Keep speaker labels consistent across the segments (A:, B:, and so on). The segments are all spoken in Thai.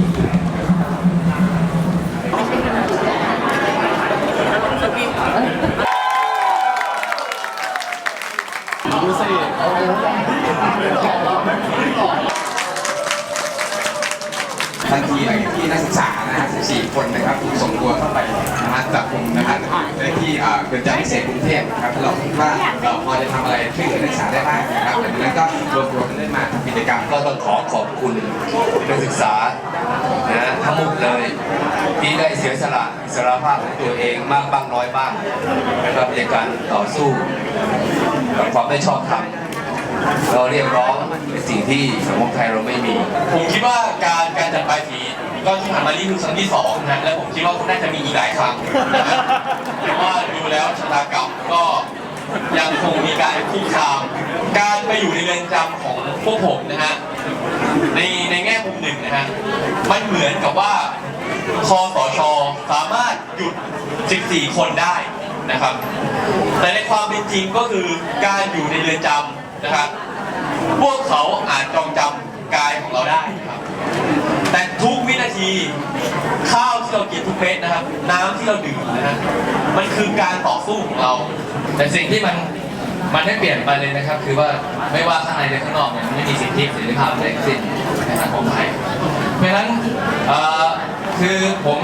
A: ดูสิ
B: ทันทีหลังจากที่นักศึกษานะฮะ14คนนะครับถูกส่งตัวเข้าไป นะฮะจับกลุ่มนะฮะในที่เรือนจำพิเศษกรุงเทพครับเราคิดว่าเราพอจะทำอะไรช่วยเหลือนักศึกษาได้บ้างนะครับดังนั้นก็รวมตัวกันได้มาทำกิจกรรม
C: ก็ต้องขอขอบคุณนักศึกษานะทั้งหมดเลยที่ได้เสียสละอิสรภาพของตัวเองมากบ้างน้อยบ้างนะครับในการต่อสู้กับความไม่ชอบธรรมเราเรียกร้อง สิ่งที่สังคมไทยเราไม่มี
D: ผมคิดว่าการการจัดปลายปีก็ที่ผ่านมานี่คือครั้งที่สองนะและผมคิดว่าน่าจะมีอีกหลายครั้งนะเพราะว่าดูแล้วชะตากรรมก็ยังคงมีการคุกคาม การไปอยู่ในเรือนจำของพวกผมนะฮะในในแง่มุมหนึ่งนะฮะมันเหมือนกับว่าคอสชสามารถหยุด 14 คนได้นะครับ แต่ในความเป็นจริงก็คือการอยู่ในเรือนจำนะครับ พวกเขาอาจจองจำกายของเราได้ครับ แต่ทุกวินาที ข้าวที่เรากินทุกเม็ดนะครับ น้ำที่เราดื่มนะฮะมันคือการต่อสู้ของเรา
E: แต่สิ่งที่มันมันไม่เปลี่ยนไปเลยนะครับ คือว่าไม่ว่าข้างในหรือข้างนอกเนี่ยมันไม่มีสิทธิเสรีภาพอะไรทั้งสิ้นในสังคมไทยเพราะฉะนั้นคือผม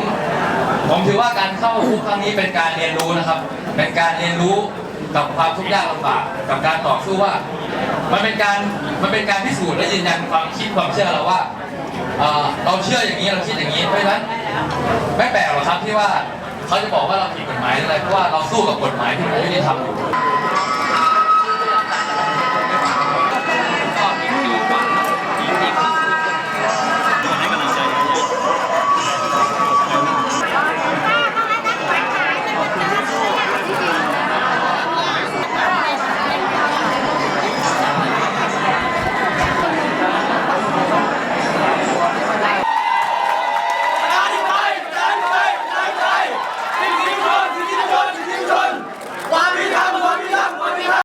E: ผมถือว่าการเข้าคุกครั้งนี้เป็นการเรียนรู้นะครับ เป็นการเรียนรู้ กับความทุกข์ยากลำบากกับการต่อสู้ว่า มันเป็นการมันเป็นการพิสูจน์และยืนยันความคิดความเชื่อเราว่าเราเชื่ออย่างนี้เราคิดอย่างนี้เพราะฉะนั้นไม่แปลกหรอกครับที่ว่าเขาจะบอกว่าเราผิดกฎหมายอะไรเพราะว่าเราสู้กับกฎหมายที่มันไม่ได้ทำอยู่